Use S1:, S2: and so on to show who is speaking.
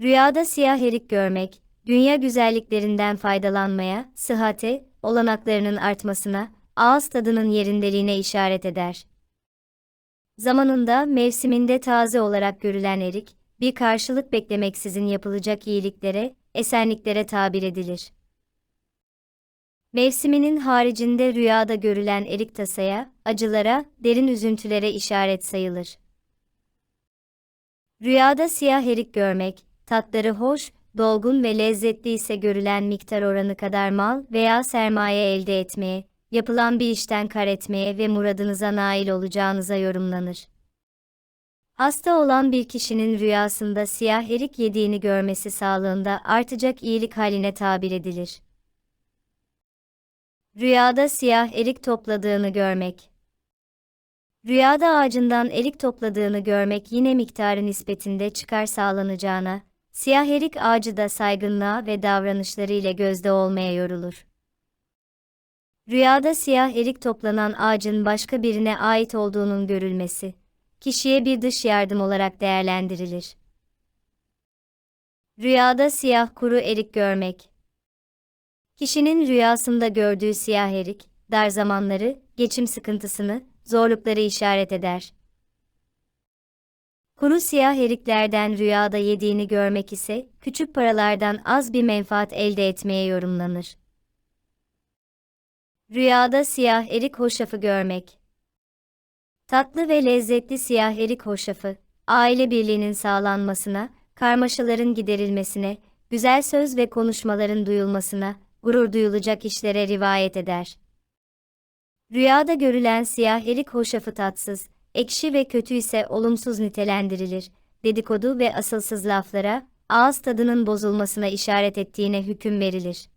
S1: Rüyada siyah erik görmek, dünya güzelliklerinden faydalanmaya, sıhhate, olanaklarının artmasına, ağız tadının yerindeliğine işaret eder. Zamanında, mevsiminde taze olarak görülen erik, bir karşılık beklemeksizin yapılacak iyiliklere, esenliklere tabir edilir. Mevsiminin haricinde rüyada görülen erik tasaya, acılara, derin üzüntülere işaret sayılır. Rüyada siyah erik görmek, tatları hoş, dolgun ve lezzetli ise görülen miktar oranı kadar mal veya sermaye elde etmeye, yapılan bir işten kar etmeye ve muradınıza nail olacağınıza yorumlanır. Hasta olan bir kişinin rüyasında siyah erik yediğini görmesi sağlığında artacak iyilik haline tabir edilir. Rüyada siyah erik topladığını görmek. Rüyada ağacından erik topladığını görmek yine miktarı nispetinde çıkar sağlanacağına, siyah erik ağacı da saygınlığa ve davranışları ile gözde olmaya yorulur. Rüyada siyah erik toplanan ağacın başka birine ait olduğunun görülmesi, kişiye bir dış yardım olarak değerlendirilir. Rüyada siyah kuru erik görmek. Kişinin rüyasında gördüğü siyah erik, dar zamanları, geçim sıkıntısını, zorlukları işaret eder. Kuru siyah eriklerden rüyada yediğini görmek ise, küçük paralardan az bir menfaat elde etmeye yorumlanır. Rüyada siyah erik hoşafı görmek. Tatlı ve lezzetli siyah erik hoşafı, aile birliğinin sağlanmasına, karmaşaların giderilmesine, güzel söz ve konuşmaların duyulmasına, gurur duyulacak işlere rivayet eder. Rüyada görülen siyah erik hoşafı tatsız, ekşi ve kötü ise olumsuz nitelendirilir. Dedikodu ve asılsız laflara, ağız tadının bozulmasına işaret ettiğine hüküm verilir.